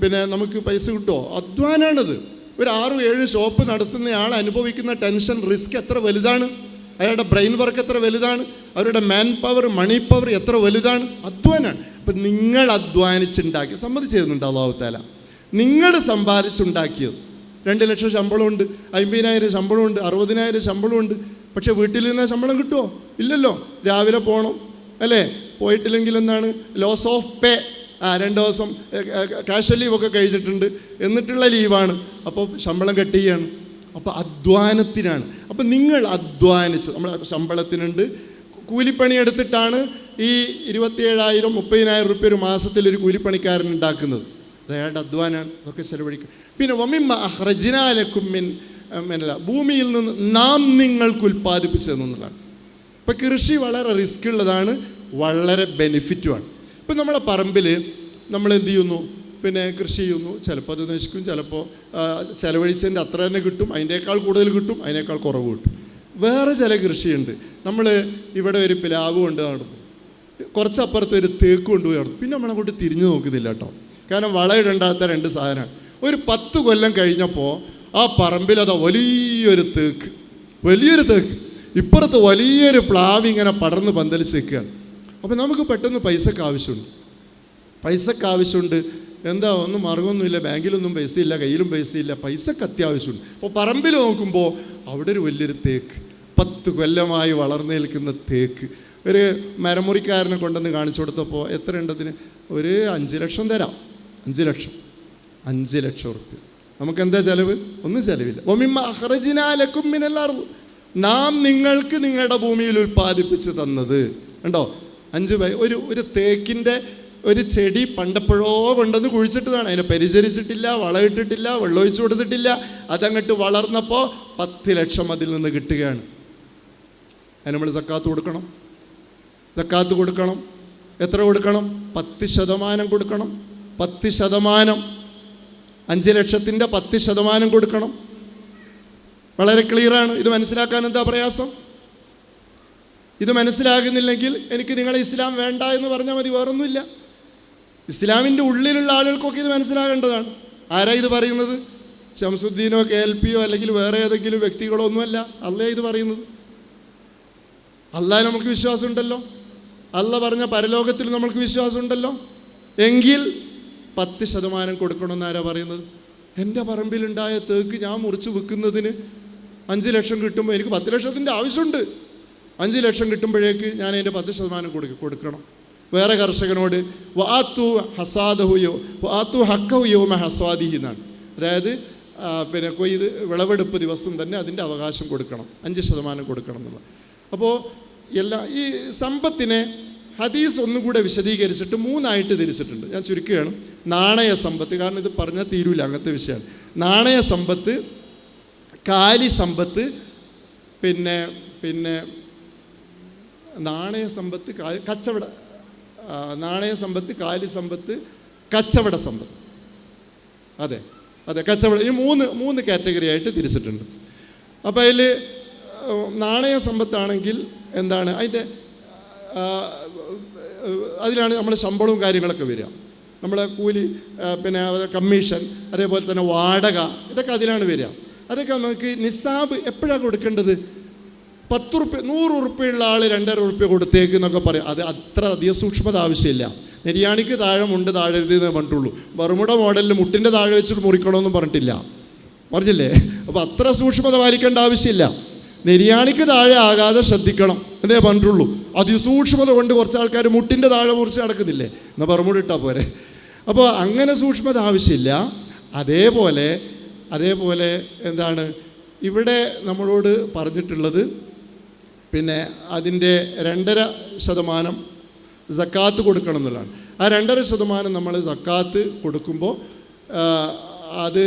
പിന്നെ നമുക്ക് പൈസ കിട്ടുമോ അധ്വാനാണത്. ഒരു ആറും ഏഴ് ഷോപ്പ് നടത്തുന്നയാൾ അനുഭവിക്കുന്ന ടെൻഷൻ റിസ്ക് എത്ര വലുതാണ്? അയാളുടെ ബ്രെയിൻ വർക്ക് എത്ര വലുതാണ്? അവരുടെ മാൻ പവർ മണി പവർ എത്ര വലുതാണ്? അധ്വാനാണ്. അപ്പം നിങ്ങൾ അധ്വാനിച്ചുണ്ടാക്കി സമ്മതിച്ചിരുന്നുണ്ട് അള്ളാഹു താല നിങ്ങൾ സമ്പാദിച്ചുണ്ടാക്കിയത്. രണ്ട് ലക്ഷം ശമ്പളമുണ്ട് അമ്പതിനായിരം ശമ്പളമുണ്ട് അറുപതിനായിരം ശമ്പളമുണ്ട്. പക്ഷേ വീട്ടിൽ നിന്ന് ശമ്പളം കിട്ടുമോ ഇല്ലല്ലോ. രാവിലെ പോകണം അല്ലേ? പോയിട്ടില്ലെങ്കിൽ എന്താണ്? ലോസ് ഓഫ് പേ ആ രണ്ട് ദിവസം കാഷ്വൽ ലീവൊക്കെ കഴിഞ്ഞിട്ടുണ്ട്. എന്നിട്ടുള്ള ലീവാണ് അപ്പോൾ ശമ്പളം കട്ട് ചെയ്യാണ്. അപ്പോൾ അധ്വാനത്തിനാണ്. അപ്പോൾ നിങ്ങൾ അധ്വാനിച്ച്. നമ്മൾ ശമ്പളത്തിനുണ്ട്. കൂലിപ്പണി എടുത്തിട്ടാണ് ഈ ഇരുപത്തിയേഴായിരം മുപ്പതിനായിരം റുപ്യ ഒരു മാസത്തിൽ ഒരു കൂലിപ്പണിക്കാരൻ ഉണ്ടാക്കുന്നത്. അയാളുടെ അധ്വാനമാണ് അതൊക്കെ ചെലവഴിക്കും പിന്നെ വമിമ്മ അഹ്റജിനാലക്കുമ്മിൻ എന്നല്ല ഭൂമിയിൽ നിന്ന് നാം നിങ്ങൾക്ക് ഉൽപ്പാദിപ്പിച്ചതെന്നുള്ളതാണ് ഇപ്പം കൃഷി വളരെ റിസ്ക് ഉള്ളതാണ് വളരെ ബെനിഫിറ്റുമാണ്. ഇപ്പം നമ്മളെ പറമ്പിൽ നമ്മൾ എന്ത് ചെയ്യുന്നു? പിന്നെ കൃഷി ചെയ്യുന്നു. ചിലപ്പോൾ അത് നശിക്കും ചിലപ്പോൾ ചിലവഴിച്ചതിന്റെ അത്ര തന്നെ കിട്ടും. അതിനേക്കാൾ കൂടുതൽ കിട്ടും അതിനേക്കാൾ കുറവ് കിട്ടും. വേറെ ചില കൃഷിയുണ്ട്. നമ്മൾ ഇവിടെ ഒരു പ്ലാവ് കൊണ്ട് നടന്നു. കുറച്ചപ്പുറത്ത് ഒരു തേക്ക് കൊണ്ടുപോയി നടന്നു. പിന്നെ നമ്മളങ്ങോട്ട് തിരിഞ്ഞു നോക്കുന്നില്ല കേട്ടോ. കാരണം വളയിടണ്ടാത്ത രണ്ട് സാധനമാണ്. ഒരു പത്ത് കൊല്ലം കഴിഞ്ഞപ്പോൾ ആ പറമ്പിൽ അതാ വലിയൊരു തേക്ക്. വലിയൊരു തേക്ക്. ഇപ്പുറത്ത് വലിയൊരു പ്ലാവ് ഇങ്ങനെ പടർന്ന് പന്തലിച്ച് നിൽക്കുകയാണ്. അപ്പോൾ നമുക്ക് പെട്ടെന്ന് പൈസക്ക് ആവശ്യമുണ്ട്. പൈസക്ക് ആവശ്യമുണ്ട്. എന്താ ഒന്നും മാർഗമൊന്നുമില്ല. ബാങ്കിലൊന്നും പൈസയില്ല കയ്യിലും പൈസയില്ല. പൈസക്ക് അത്യാവശ്യമുണ്ട്. അപ്പോൾ പറമ്പിൽ നോക്കുമ്പോൾ അവിടെ ഒരു വലിയൊരു തേക്ക്. പത്ത് കൊല്ലമായി വളർന്നു നിൽക്കുന്ന തേക്ക്. ഒരു മരമുറിക്കാരനെ കൊണ്ടുവന്ന് കാണിച്ചു കൊടുത്തപ്പോൾ എത്ര ഉണ്ടതിന് ഒരു അഞ്ച് ലക്ഷം തരാം. അഞ്ച് ലക്ഷം. അഞ്ച് ലക്ഷം ഉറുപ്പ്യ നമുക്ക് എന്താ ചിലവ്? ഒന്നും ചിലവില്ല. ഒമിമ്മ അഹ്റജിനാലക്കും മിനല്ലാർന്നു നാം നിങ്ങൾക്ക് നിങ്ങളുടെ ഭൂമിയിൽ ഉൽപ്പാദിപ്പിച്ച് തന്നത്. ഉണ്ടോ അഞ്ച് ഒരു ഒരു തേക്കിന്റെ ഒരു ചെടി പണ്ടപ്പോഴോ കൊണ്ടുവന്ന് കുഴിച്ചിട്ടതാണ്. അതിനെ പരിചരിച്ചിട്ടില്ല വളമിട്ടിട്ടില്ല വെള്ളമൊഴിച്ചു കൊടുത്തിട്ടില്ല. അതങ്ങട്ട് വളർന്നപ്പോൾ പത്ത് ലക്ഷം അതിൽ നിന്ന് കിട്ടുകയാണ്. അതിന് നമ്മൾ സക്കാത്ത് കൊടുക്കണം. സക്കാത്ത് കൊടുക്കണം. എത്ര കൊടുക്കണം? പത്ത് ശതമാനം കൊടുക്കണം. പത്ത് ശതമാനം. അഞ്ച് ലക്ഷത്തിന്റെ പത്ത് ശതമാനം കൊടുക്കണം. വളരെ ക്ലിയറാണ്. ഇത് മനസ്സിലാക്കാൻ എന്താ പ്രയാസം? ഇത് മനസ്സിലാകുന്നില്ലെങ്കിൽ എനിക്ക് നിങ്ങളെ ഇസ്ലാം വേണ്ട എന്ന് പറഞ്ഞാൽ മതി. വേറൊന്നുമില്ല. ഇസ്ലാമിന്റെ ഉള്ളിലുള്ള ആളുകൾക്കൊക്കെ ഇത് മനസ്സിലാകേണ്ടതാണ്. ആരാ ഇത് പറയുന്നത്? ഷംസുദ്ദീനോ കെ എൽ പിയോ അല്ലെങ്കിൽ വേറെ ഏതെങ്കിലും വ്യക്തികളോ ഒന്നുമല്ല. അല്ലേ ഇത് പറയുന്നത്. അല്ലാ നമുക്ക് വിശ്വാസമുണ്ടല്ലോ. അല്ല പറഞ്ഞ പരലോകത്തിൽ നമുക്ക് വിശ്വാസമുണ്ടല്ലോ. എങ്കിൽ പത്ത് ശതമാനം കൊടുക്കണമെന്നാരാ പറയുന്നത്? എന്റെ പറമ്പിലുണ്ടായ തേക്ക് ഞാൻ മുറിച്ച് വിൽക്കുന്നതിന് അഞ്ച് ലക്ഷം കിട്ടുമ്പോൾ എനിക്ക് പത്ത് ലക്ഷത്തിന്റെ ആവശ്യമുണ്ട്. അഞ്ച് ലക്ഷം കിട്ടുമ്പോഴേക്ക് ഞാൻ അതിന്റെ പത്ത് ശതമാനം കൊടുക്ക കൊടുക്കണം. വേറെ കർഷകനോട് വാത്തു ഹസാദഹുയോ വാത്തു ഹക്കഹുയോമ ഹസ്വാദി എന്നാണ്. അതായത് പിന്നെ കൊയ്ത് വിളവെടുപ്പ് ദിവസം തന്നെ അതിന്റെ അവകാശം കൊടുക്കണം അഞ്ച് ശതമാനം കൊടുക്കണം എന്നുള്ളത് അപ്പോൾ എല്ലാ ഈ സമ്പത്തിനെ ഹദീസ് ഒന്നുകൂടെ വിശദീകരിച്ചിട്ട് മൂന്നായിട്ട് തിരിച്ചിട്ടുണ്ട്. ഞാൻ ചുരുക്കുകയാണ്. നാണയ സമ്പത്ത് കാരണം ഇത് പറഞ്ഞാൽ തീരൂല അങ്ങനത്തെ വിഷയമാണ്. നാണയ സമ്പത്ത് കാലി സമ്പത്ത് പിന്നെ പിന്നെ നാണയ സമ്പത്ത് കച്ചവട നാണയ സമ്പത്ത് കാലി സമ്പത്ത് കച്ചവട സമ്പത്ത്. അതെ അതെ കച്ചവട ഈ മൂന്ന് മൂന്ന് കാറ്റഗറി ആയിട്ട് തിരിച്ചിട്ടുണ്ട്. അപ്പോൾ അതിൽ നാണയ സമ്പത്താണെങ്കിൽ എന്താണ് അതിന്റെ അതിലാണ് നമ്മുടെ ശമ്പളവും കാര്യങ്ങളൊക്കെ വരിക. നമ്മുടെ കൂലി പിന്നെ അവരുടെ കമ്മീഷൻ അതേപോലെ തന്നെ വാടക ഇതൊക്കെ അതിലാണ് വരിക. അതൊക്കെ നമുക്ക് നിസാബ് എപ്പോഴാണ് കൊടുക്കേണ്ടത്? പത്ത് റുപ്യ നൂറ് ഉറുപ്പ്യുള്ള ആൾ രണ്ടര ഉറുപ്പ്യ കൊടുത്തേക്ക് എന്നൊക്കെ പറയും. അത് അത്ര അധികം സൂക്ഷ്മത ആവശ്യമില്ല. നെരിയാണിക്ക് താഴെ മുണ്ട് താഴെ എന്ന് പറഞ്ഞിട്ടുള്ളൂ. ബർമുട മോഡലിൽ മുട്ടിന്റെ താഴെ വെച്ചിട്ട് മുറിക്കണമെന്നും പറഞ്ഞിട്ടില്ല. പറഞ്ഞില്ലേ? അപ്പോൾ അത്ര സൂക്ഷ്മത പാലിക്കേണ്ട ആവശ്യമില്ല. നെരിയാണിക്ക് താഴെ ആകാതെ ശ്രദ്ധിക്കണം എന്നേ പറഞ്ഞിട്ടുള്ളൂ. അതിസൂക്ഷ്മത കൊണ്ട് കുറച്ച് ആൾക്കാർ മുട്ടിന്റെ താഴെ മുറിച്ച് നടക്കുന്നില്ലേ? എന്നാൽ ബർമുട ഇട്ടാൽ പോരെ. അപ്പോൾ അങ്ങനെ സൂക്ഷ്മത ആവശ്യമില്ല. അതേപോലെ അതേപോലെ എന്താണ്? ഇവിടെ നമ്മളോട് പറഞ്ഞിട്ടുള്ളത് പിന്നെ അതിന്റെ രണ്ടര ശതമാനം സക്കാത്ത് കൊടുക്കണം എന്നുള്ളതാണ്. ആ രണ്ടര ശതമാനം നമ്മൾ സക്കാത്ത് കൊടുക്കുമ്പോൾ അത്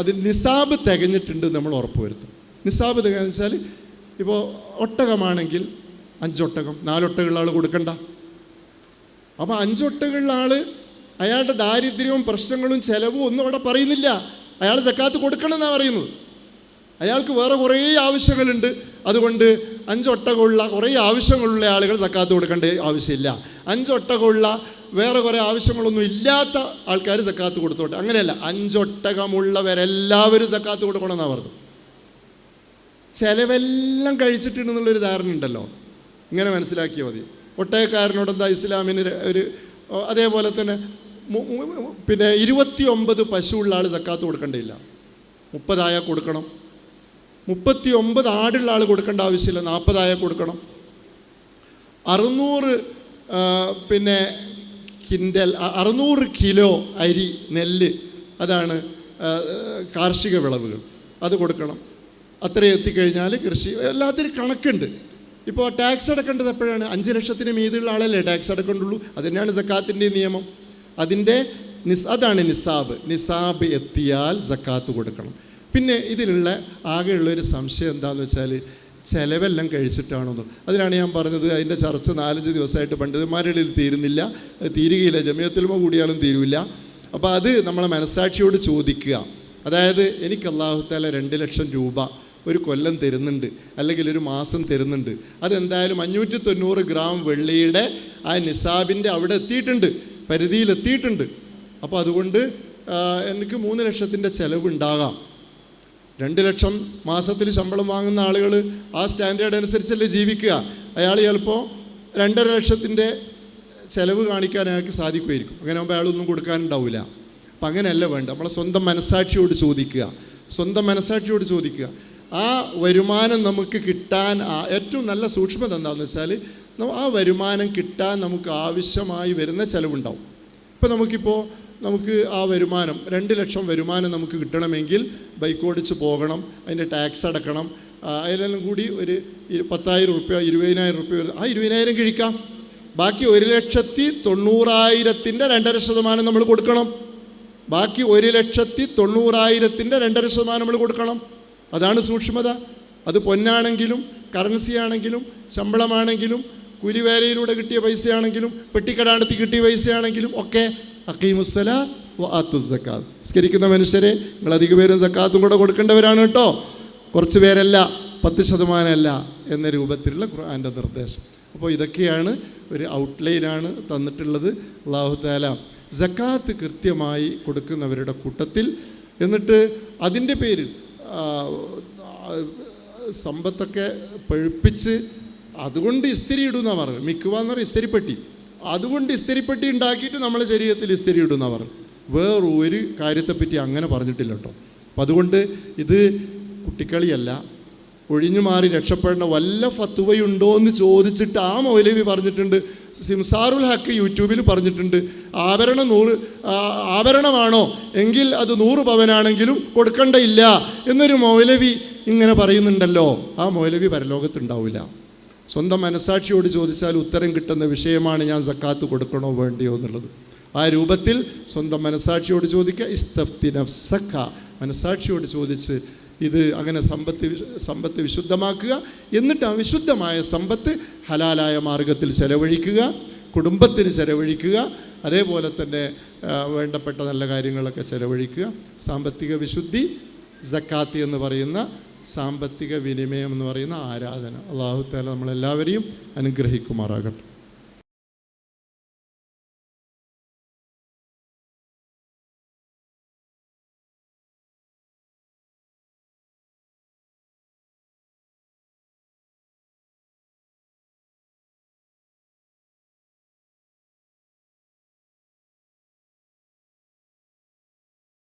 അത് നിസാബ് തികഞ്ഞിട്ടുണ്ട് നമ്മൾ ഉറപ്പ് വരുത്തും. നിസാബ് തികഞ്ഞ വെച്ചാൽ ഇപ്പോൾ ഒട്ടകമാണെങ്കിൽ അഞ്ചൊട്ടകം നാലൊട്ടകമുള്ള ആൾ കൊടുക്കണ്ട. അപ്പോൾ അഞ്ചൊട്ടകമുള്ള ആൾ അയാളുടെ ദാരിദ്ര്യവും പ്രശ്നങ്ങളും ചിലവും ഒന്നും അവിടെ പറയുന്നില്ല. അയാൾ സക്കാത്ത് കൊടുക്കണം എന്നാണ് പറയുന്നത്. അയാൾക്ക് വേറെ കുറേ ആവശ്യങ്ങളുണ്ട്. അതുകൊണ്ട് അഞ്ചൊട്ടകമുള്ള കുറേ ആവശ്യങ്ങളുള്ള ആളുകൾ സക്കാത്ത് കൊടുക്കേണ്ട ആവശ്യമില്ല. അഞ്ചൊട്ടകമുള്ള വേറെ കുറേ ആവശ്യങ്ങളൊന്നും ഇല്ലാത്ത ആൾക്കാർ സക്കാത്ത് കൊടുത്തോട്ടെ. അങ്ങനെയല്ല അഞ്ചൊട്ടകമുള്ളവരെല്ലാവരും സക്കാത്ത് കൊടുക്കണമെന്നാണ് പറഞ്ഞത്. ചിലവെല്ലാം കഴിച്ചിട്ടുണ്ടെന്നുള്ളൊരു ധാരണ ഉണ്ടല്ലോ. ഇങ്ങനെ മനസ്സിലാക്കിയാൽ മതി. ഒട്ടയക്കാരനോട് എന്താ ഇസ്ലാമിന് ഒരു അതേപോലെ തന്നെ പിന്നെ ഇരുപത്തി ഒമ്പത് പശുവുള്ള ആൾ സക്കാത്ത് കൊടുക്കേണ്ടിയില്ല. മുപ്പതായ കൊടുക്കണം. മുപ്പത്തി ഒമ്പത് ആടുള്ള ആൾ കൊടുക്കേണ്ട ആവശ്യമില്ല. നാൽപ്പതായ കൊടുക്കണം. അറുന്നൂറ് പിന്നെ കിൻഡൽ അറുന്നൂറ് കിലോ അരി നെല്ല് അതാണ് കാർഷിക വിളവുകൾ. അത് കൊടുക്കണം. അത്ര എത്തിക്കഴിഞ്ഞാൽ കൃഷി എല്ലാത്തിനും കണക്കുണ്ട്. ഇപ്പോൾ ടാക്സ് അടക്കേണ്ടത് എപ്പോഴാണ്? അഞ്ച് ലക്ഷത്തിന് മീതുള്ള ആളല്ലേ ടാക്സ് അടക്കേണ്ടുള്ളൂ. അത് തന്നെയാണ് സക്കാത്തിന്റെ നിയമം. അതിന്റെ നിസ് അതാണ് നിസാബ്. നിസാബ് എത്തിയാൽ സക്കാത്ത് കൊടുക്കണം. പിന്നെ ഇതിലുള്ള ആകെയുള്ള ഒരു സംശയം എന്താണെന്ന് വെച്ചാൽ ചിലവെല്ലാം കഴിച്ചിട്ടാണെന്ന്. അതിനാണ് ഞാൻ പറഞ്ഞത് അതിന്റെ ചർച്ച നാലഞ്ച് ദിവസമായിട്ട് പണ്ഡിതന്മാരുടെ തീരുന്നില്ല. തീരുകയില്ല. ജമിയത്തിലുമോ കൂടിയാലും തീരുവില്ല അപ്പോൾ അത് നമ്മളെ മനസ്സാക്ഷിയോട് ചോദിക്കുക. അതായത് എനിക്ക് അള്ളാഹുത്താല രണ്ട് ലക്ഷം രൂപ ഒരു കൊല്ലം തരുന്നുണ്ട്. അല്ലെങ്കിൽ ഒരു മാസം തരുന്നുണ്ട്. അതെന്തായാലും അഞ്ഞൂറ്റി തൊണ്ണൂറ് ഗ്രാം വെള്ളിയുടെ ആ നിസാബിന്റെ അവിടെ എത്തിയിട്ടുണ്ട്. പരിധിയിൽ എത്തിയിട്ടുണ്ട് അപ്പോൾ അതുകൊണ്ട് എനിക്ക് മൂന്ന് ലക്ഷത്തിന്റെ ചിലവുണ്ടാകാം. രണ്ട് ലക്ഷം മാസത്തിൽ ശമ്പളം വാങ്ങുന്ന ആളുകൾ ആ സ്റ്റാൻഡേർഡ് അനുസരിച്ചല്ലേ ജീവിക്കുക. അയാൾ ചിലപ്പോൾ രണ്ടര ലക്ഷത്തിന്റെ ചിലവ് കാണിക്കാൻ അയാൾക്ക് സാധിക്കുമായിരിക്കും. അങ്ങനെ ആകുമ്പോൾ അയാളൊന്നും കൊടുക്കാനുണ്ടാവില്ല അപ്പം അങ്ങനെയല്ല വേണ്ട നമ്മളെ സ്വന്തം മനസ്സാക്ഷിയോട് ചോദിക്കുക. സ്വന്തം മനസ്സാക്ഷിയോട് ചോദിക്കുക. ആ വരുമാനം നമുക്ക് കിട്ടാൻ ഏറ്റവും നല്ല സൂക്ഷ്മത എന്താണെന്ന് വെച്ചാൽ ആ വരുമാനം കിട്ടാൻ നമുക്ക് ആവശ്യമായി വരുന്ന ചിലവുണ്ടാവും. ഇപ്പോൾ നമുക്കിപ്പോൾ നമുക്ക് ആ വരുമാനം രണ്ട് ലക്ഷം വരുമാനം നമുക്ക് കിട്ടണമെങ്കിൽ ബൈക്ക് ഓടിച്ച് പോകണം അതിന്റെ ടാക്സ് അടക്കണം. അതിലെല്ലാം കൂടി ഒരു പത്തായിരം റുപ്യ ഇരുപതിനായിരം റുപ്യ ആ ഇരുപതിനായിരം കഴിക്കാം. ബാക്കി ഒരു ലക്ഷത്തി തൊണ്ണൂറായിരത്തിന്റെ രണ്ടര ശതമാനം നമ്മൾ കൊടുക്കണം. ബാക്കി ഒരു ലക്ഷത്തി തൊണ്ണൂറായിരത്തിന്റെ രണ്ടര ശതമാനം നമ്മൾ കൊടുക്കണം. അതാണ് സൂക്ഷ്മത. അത് പൊന്നാണെങ്കിലും കറൻസി ആണെങ്കിലും ശമ്പളമാണെങ്കിലും കൂലിവേലയിലൂടെ കിട്ടിയ പൈസയാണെങ്കിലും പെട്ടിക്കടാടത്തി കിട്ടിയ പൈസയാണെങ്കിലും ഒക്കെ അക്കീമുസ്സല സക്കാത്ത് നിസ്കരിക്കുന്ന മനുഷ്യരെ നിങ്ങൾ അധിക പേരും സക്കാത്തും കൂടെ കൊടുക്കേണ്ടവരാണ് കേട്ടോ. കുറച്ച് പേരല്ല പത്ത് ശതമാനമല്ല എന്ന രൂപത്തിലുള്ള ഖുർആന്റെ നിർദ്ദേശം. അപ്പോൾ ഇതൊക്കെയാണ് ഒരു ഔട്ട്ലൈനാണ് തന്നിട്ടുള്ളത്. അള്ളാഹു താല സക്കാത്ത് കൃത്യമായി കൊടുക്കുന്നവരുടെ കൂട്ടത്തിൽ. എന്നിട്ട് അതിന്റെ പേരിൽ സമ്പത്തൊക്കെ പഴുപ്പിച്ച് അതുകൊണ്ട് ഇസ്തിരി ഇടുന്ന പറഞ്ഞു മിക്കുവാന്ന് പറഞ്ഞാൽ ഇസ്തിരിപ്പെട്ടി അതുകൊണ്ട് ഇസ്തിരിപ്പെട്ടി ഉണ്ടാക്കിയിട്ട് നമ്മളെ ശരീരത്തിൽ ഇസ്തിരി ഇടുന്നവർ. വേറെ ഒരു കാര്യത്തെപ്പറ്റി അങ്ങനെ പറഞ്ഞിട്ടില്ല കേട്ടോ. അപ്പം അതുകൊണ്ട് ഇത് കുട്ടിക്കളിയല്ല. ഒഴിഞ്ഞു മാറി രക്ഷപ്പെടേണ്ട വല്ല ഫത്തുവയുണ്ടോ എന്ന് ചോദിച്ചിട്ട് ആ മൗലവി പറഞ്ഞിട്ടുണ്ട്. സിംസാറുൽ ഹക്ക് യൂട്യൂബിൽ പറഞ്ഞിട്ടുണ്ട്. ആഭരണം നൂറ് ആഭരണമാണോ? എങ്കിൽ അത് നൂറ് പവനാണെങ്കിലും കൊടുക്കണ്ടയില്ല എന്നൊരു മൗലവി ഇങ്ങനെ പറയുന്നുണ്ടല്ലോ. ആ മൗലവി പരലോകത്തുണ്ടാവില്ല സ്വന്തം മനസാക്ഷിയോട് ചോദിച്ചാൽ ഉത്തരം കിട്ടുന്ന വിഷയമാണ് ഞാൻ സക്കാത്ത് കൊടുക്കണോ വേണ്ടിയോ എന്നുള്ളത്. ആ രൂപത്തിൽ സ്വന്തം മനസാക്ഷിയോട് ചോദിക്കുക ഇസ്തഫ്തി നഫ്സക്ക. മനസാക്ഷിയോട് ചോദിച്ച് ഇത് അങ്ങനെ സമ്പത്ത് സമ്പത്ത് വിശുദ്ധമാക്കുക. എന്നിട്ട് ആ വിശുദ്ധമായ സമ്പത്ത് ഹലാലായ മാർഗത്തിൽ ചെലവഴിക്കുക കുടുംബത്തിന് ചെലവഴിക്കുക അതേപോലെ തന്നെ വേണ്ടപ്പെട്ട നല്ല കാര്യങ്ങളൊക്കെ ചെലവഴിക്കുക. സാമ്പത്തിക വിശുദ്ധി സക്കാത്ത് എന്ന് പറയുന്ന സാമ്പത്തിക വിനിമയം എന്ന് പറയുന്ന ആരാധന. അള്ളാഹു താല നമ്മളെല്ലാവരെയും അനുഗ്രഹിക്കുമാറാകട്ടെ.